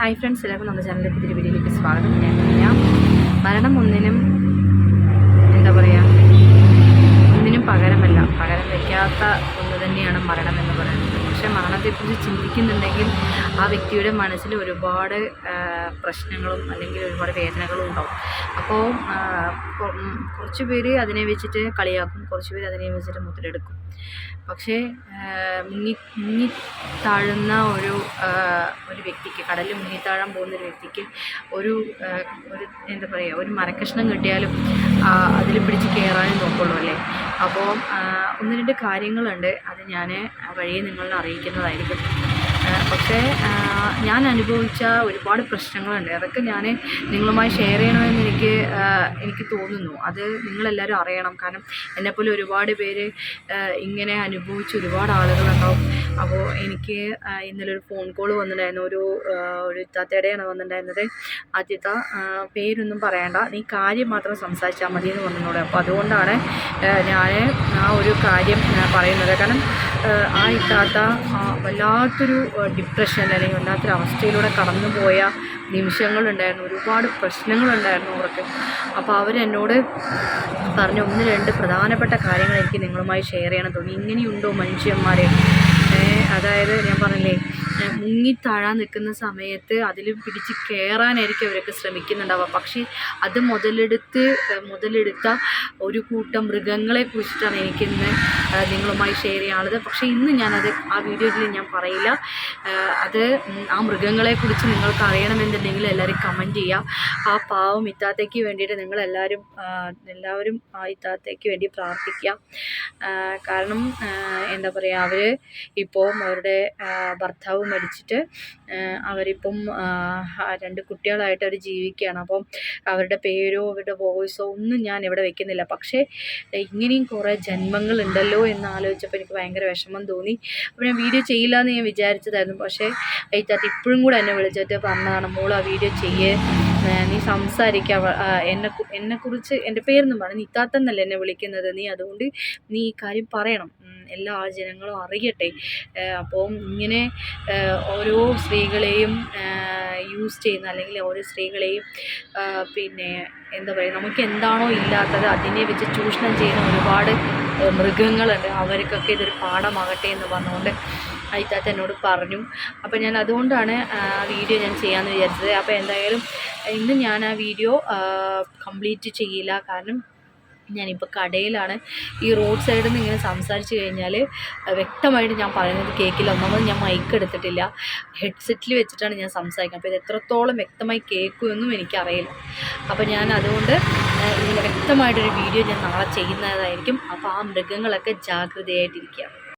Hi friends എല്ലാവർക്കും നമ്മുടെ ചാനലിലേക്ക് പുതിയ വീഡിയോയിലേക്ക് സ്വാഗതം. ഞാൻ മരണം ഒന്നിനും പക്ഷേ മരണത്തെക്കുറിച്ച് ചിന്തിക്കുന്നുണ്ടെങ്കിൽ ആ വ്യക്തിയുടെ മനസ്സിൽ ഒരുപാട് പ്രശ്നങ്ങളും അല്ലെങ്കിൽ ഒരുപാട് വേദനകളും ഉണ്ടാവും. അപ്പോൾ കുറച്ച് പേര് അതിനെ വെച്ചിട്ട് കളിയാക്കും കുറച്ച് പേര് അതിനെ വെച്ചിട്ട് മുതലെടുക്കും. പക്ഷേ മുങ്ങി മുങ്ങി താഴുന്ന ഒരു ഒരു വ്യക്തിക്ക് കടലിൽ മുങ്ങിത്താഴാൻ പോകുന്ന ഒരു വ്യക്തിക്ക് ഒരു ഒരു എന്താ പറയുക ഒരു മരക്കഷ്ണം കിട്ടിയാലും അതിൽ പിടിച്ച് കയറാനും നോക്കുള്ളൂ അല്ലേ? അപ്പോൾ ഒന്ന് രണ്ട് കാര്യങ്ങളുണ്ട് അത് ഞാൻ വഴിയെ നിങ്ങളെ അറിയിക്കുന്നതായിരിക്കും. പക്ഷേ ഞാൻ അനുഭവിച്ച ഒരുപാട് പ്രശ്നങ്ങളുണ്ട്. അതൊക്കെ ഞാൻ നിങ്ങളുമായി ഷെയർ ചെയ്യണമെന്ന് എനിക്ക് എനിക്ക് തോന്നുന്നു. അത് നിങ്ങളെല്ലാവരും അറിയണം. കാരണം എന്നെപ്പോലെ ഒരുപാട് പേര് ഇങ്ങനെ അനുഭവിച്ച ഒരുപാട് ആളുകളുണ്ടാവും അപ്പോൾ എനിക്ക് ഇന്നലെ ഒരു ഫോൺ കോൾ വന്നിട്ടുണ്ടായിരുന്നു. ഒരു ഒരു ഇത്താത്തയുടെയാണ് വന്നിട്ടുണ്ടായിരുന്നത്. ആദ്യത്ത പേരൊന്നും പറയണ്ട. നീ കാര്യം മാത്രം സംസാരിച്ചാൽ മതി എന്ന് പറഞ്ഞോട് അപ്പോൾ അതുകൊണ്ടാണ് ഞാൻ ആ ഒരു കാര്യം പറയുന്നത്. കാരണം ആ, ഇത്താത്ത വല്ലാത്തൊരു ഡിപ്രഷൻ അല്ലെങ്കിൽ വല്ലാത്തൊരു അവസ്ഥയിലൂടെ കടന്നുപോയ നിമിഷങ്ങളുണ്ടായിരുന്നു. ഒരുപാട് പ്രശ്നങ്ങളുണ്ടായിരുന്നു അവർക്ക്. അപ്പോൾ അവരെന്നോട് പറഞ്ഞ ഒന്ന് രണ്ട് പ്രധാനപ്പെട്ട കാര്യങ്ങൾ എനിക്ക് നിങ്ങളുമായി ഷെയർ ചെയ്യണം. തോന്നി ഇങ്ങനെയുണ്ടോ മനുഷ്യന്മാരെ? അതായത് ഞാൻ പറഞ്ഞില്ലേ മുങ്ങിത്താഴാൻ നിൽക്കുന്ന സമയത്ത് അതിൽ പിടിച്ച് കയറാനായിരിക്കും അവരൊക്കെ ശ്രമിക്കുന്നുണ്ടാവുക. പക്ഷേ അത് മുതലെടുത്ത് മുതലെടുത്ത ഒരു കൂട്ടം മൃഗങ്ങളെ കുറിച്ചിട്ടാണ് എനിക്കിന്ന് നിങ്ങളുമായി ഷെയർ ചെയ്യാനുള്ളത്. പക്ഷേ ഇന്ന് ഞാനത് ആ വീഡിയോയിൽ ഞാൻ പറയില്ല. അത് ആ മൃഗങ്ങളെക്കുറിച്ച് നിങ്ങൾക്ക് അറിയണമെന്നുണ്ടെങ്കിൽ എല്ലാവരും കമന്റ് ചെയ്യുക. ആ പാവം ഇത്താത്തയ്ക്ക് വേണ്ടിയിട്ട് നിങ്ങളെല്ലാവരും എല്ലാവരും ആ ഇത്താത്തയ്ക്ക് വേണ്ടി പ്രാർത്ഥിക്കുക. കാരണം എന്താ പറയുക അവർ ഇപ്പോൾ അവരുടെ ഭർത്താവ് മരിച്ചിട്ട് അവരിപ്പം രണ്ട് കുട്ടികളായിട്ട് അവർ ജീവിക്കുകയാണ്. അപ്പം അവരുടെ പേരോ അവരുടെ വോയിസോ ഒന്നും ഞാൻ ഇവിടെ വെക്കുന്നില്ല. പക്ഷേ ഇങ്ങനെയും കുറേ ജന്മങ്ങളുണ്ടല്ലോ എന്ന് ആലോചിച്ചപ്പോൾ എനിക്ക് ഭയങ്കര വിഷമം തോന്നി. അപ്പോൾ ഞാൻ വീഡിയോ ചെയ്യില്ല എന്ന് ഞാൻ വിചാരിച്ചതായിരുന്നു. പക്ഷേ ഇത്താത്ത ഇപ്പോഴും കൂടെ എന്നെ വിളിച്ചിട്ട് പറഞ്ഞതാണ് മോൾ ആ വീഡിയോ ചെയ്യേ. നീ സംസാരിക്ക എന്നെ എന്നെക്കുറിച്ച് എന്റെ പേരൊന്നും പറഞ്ഞു ഇത്താത്തെന്നല്ല എന്നെ വിളിക്കുന്നത് നീ അതുകൊണ്ട് നീ ഈ കാര്യം പറയണം. എല്ലാ ജനങ്ങളും അറിയട്ടെ. അപ്പോൾ അപ്പം ഇങ്ങനെ ഓരോ സ്ത്രീകളെയും യൂസ് ചെയ്യുന്ന അല്ലെങ്കിൽ ഓരോ സ്ത്രീകളെയും പിന്നെ എന്താ പറയുക നമുക്ക് എന്താണോ ഇല്ലാത്തത് അതിനെ വെച്ച് ചൂഷണം ചെയ്യുന്ന ഒരുപാട് മൃഗങ്ങളുണ്ട്. അവർക്കൊക്കെ ഇതൊരു പാഠമാകട്ടെ എന്ന് പറഞ്ഞുകൊണ്ട് അയിത്താത്ത എന്നോട് പറഞ്ഞു. അപ്പോൾ ഞാൻ അതുകൊണ്ടാണ് ആ വീഡിയോ ഞാൻ ചെയ്യാമെന്ന് വിചാരിച്ചത്. അപ്പോൾ എന്തായാലും ഇന്ന് ഞാൻ ആ വീഡിയോ കംപ്ലീറ്റ് ചെയ്യില്ല. കാരണം ഞാനിപ്പോൾ കടയിലാണ്. ഈ റോഡ് സൈഡിൽ നിന്ന് ഇങ്ങനെ സംസാരിച്ച് കഴിഞ്ഞാൽ വ്യക്തമായിട്ട് ഞാൻ പറയുന്നത് കേൾക്കില്ല ഒന്നാമത് ഞാൻ മൈക്ക് എടുത്തിട്ടില്ല. ഹെഡ്സെറ്റിൽ വെച്ചിട്ടാണ് ഞാൻ സംസാരിക്കുന്നത്. അപ്പോൾ ഇത് എത്രത്തോളം വ്യക്തമായി കേൾക്കുമെന്നും എനിക്കറിയില്ല. അപ്പോൾ ഞാൻ അതുകൊണ്ട് ഇങ്ങനെ വ്യക്തമായിട്ടൊരു വീഡിയോ ഞാൻ നാളെ ചെയ്യുന്നതായിരിക്കും. അപ്പോൾ ആ മൃഗങ്ങളൊക്കെ ജാഗ്രതയായിട്ടിരിക്കുക